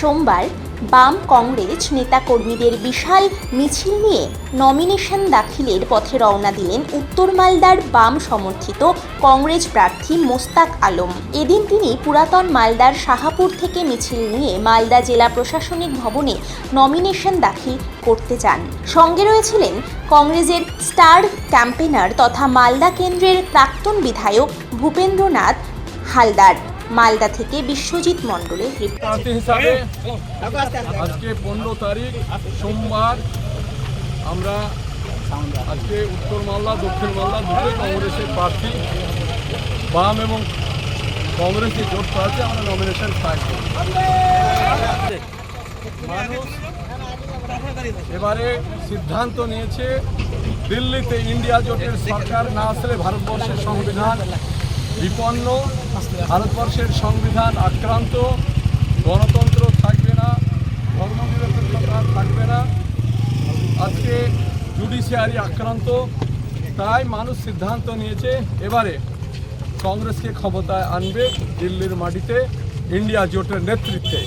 সোমবার বাম কংগ্রেস নেতাকর্মীদের বিশাল মিছিল নিয়ে নমিনেশন দাখিলের পথে রওনা দিলেন উত্তর মালদার বাম সমর্থিত কংগ্রেস প্রার্থী মোস্তাক আলম। এদিন তিনি পুরাতন মালদার শাহাপুর থেকে মিছিল নিয়ে মালদা জেলা প্রশাসনিক ভবনে নমিনেশন দাখিল করতে যান। সঙ্গে রয়েছিলেন কংগ্রেসের স্টার ক্যাম্পেনার তথা মালদা কেন্দ্রের প্রাক্তন বিধায়ক ভূপেন্দ্রনাথ হালদার। মালদা থেকে বিশ্বজিৎ মণ্ডলের রিপোর্ট হিসাবে আজকে পনেরো তারিখ, সোমবার আমরা আজকে উত্তর মালদা, দক্ষিণ মালদা দুটোই কংগ্রেসের প্রার্থী। বাম এবং কংগ্রেসের জোট প্রার্থী আমরা নমিনেশন এবারে সিদ্ধান্ত নিয়েছে, দিল্লিতে ইন্ডিয়া জোটের সরকার না আসলে ভারতবর্ষের সংবিধান বিপন্ন, ভারতবর্ষের সংবিধান আক্রান্ত, গণতন্ত্র থাকবে না, ধর্মনিরপেক্ষতা থাকবে না। আজকে জুডিশিয়ারি আক্রান্ত, তাই মানুষ সিদ্ধান্ত নিয়েছে, এবারে কংগ্রেসকে ক্ষমতায় আনবে দিল্লির মাটিতে, ইন্ডিয়া জোটের নেতৃত্বে।